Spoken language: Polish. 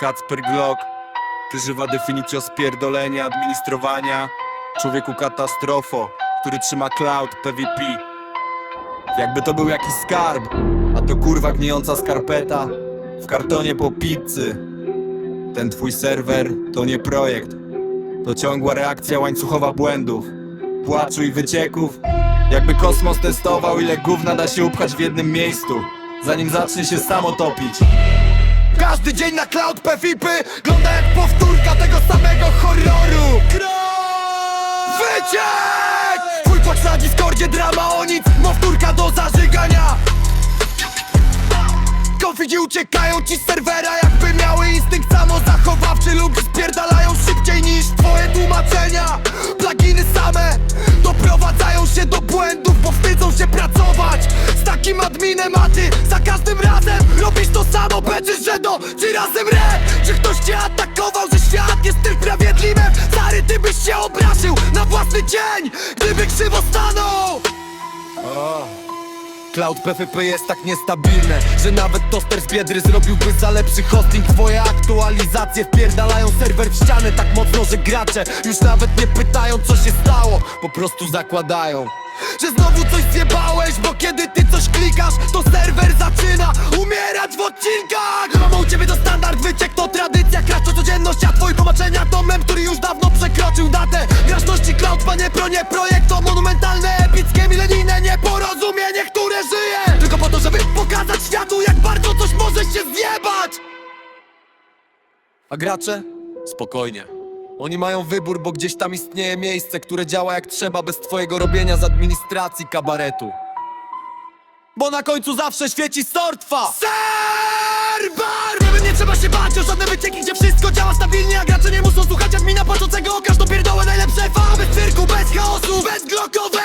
Kacper Glock Ty żywa definicja spierdolenia, administrowania Człowieku katastrofo, który trzyma cloud PvP Jakby to był jakiś skarb A to kurwa gnijąca skarpeta W kartonie po pizzy. Ten twój serwer to nie projekt To ciągła reakcja łańcuchowa błędów Płaczu i wycieków. Jakby kosmos testował ile gówna da się upchać w jednym miejscu Zanim zacznie się samo topić Każdy dzień na Cloud PvP Wygląda jak powtórka tego samego horroru. Wyciek! Twój płacz na Discordzie drama o nic. Powtórka do zażygania. Konfidzi uciekają ci z serwera Jakby miały instynkt samozachowawczy Lub spierdalają szybciej niż twoje tłumaczenia. Pluginy same Doprowadzają się do błędów Bo wstydzą się pracować Z takim adminem za każdym razem do Czy razem re Czy ktoś cię atakował, że świat jest niesprawiedliwym Stary, ty byś się obraził na własny cień Gdyby krzywo stanął! Cloud PvP jest tak niestabilne Że nawet toster z biedry zrobiłby za lepszy hosting. Twoje aktualizacje wpierdalają serwer w ścianę Tak mocno, że gracze już nawet nie pytają co się stało. Po prostu zakładają że znowu coś zjebałeś, bo kiedy ty coś klikasz To serwer zaczyna Codzienność, a twoje tłumaczenia to mem, który już dawno przekroczył datę Graczności cloud, panie pro, nie projekt To monumentalne, epickie, milenijne nieporozumienie, które żyje Tylko po to, żeby pokazać światu, jak bardzo coś może się zjebać A gracze? Spokojnie oni mają wybór, bo gdzieś tam istnieje miejsce, które działa jak trzeba bez twojego robienia z administracji kabaretu. Bo na końcu zawsze świeci sortwa! Serbar! Nie, trzeba się bać o żadne wycieki, gdzie wszystko stabilni, a gracze nie muszą słuchać admina patrzącego o każdą pierdołę Najlepsze faby w cyrku, bez chaosu, bez glokowy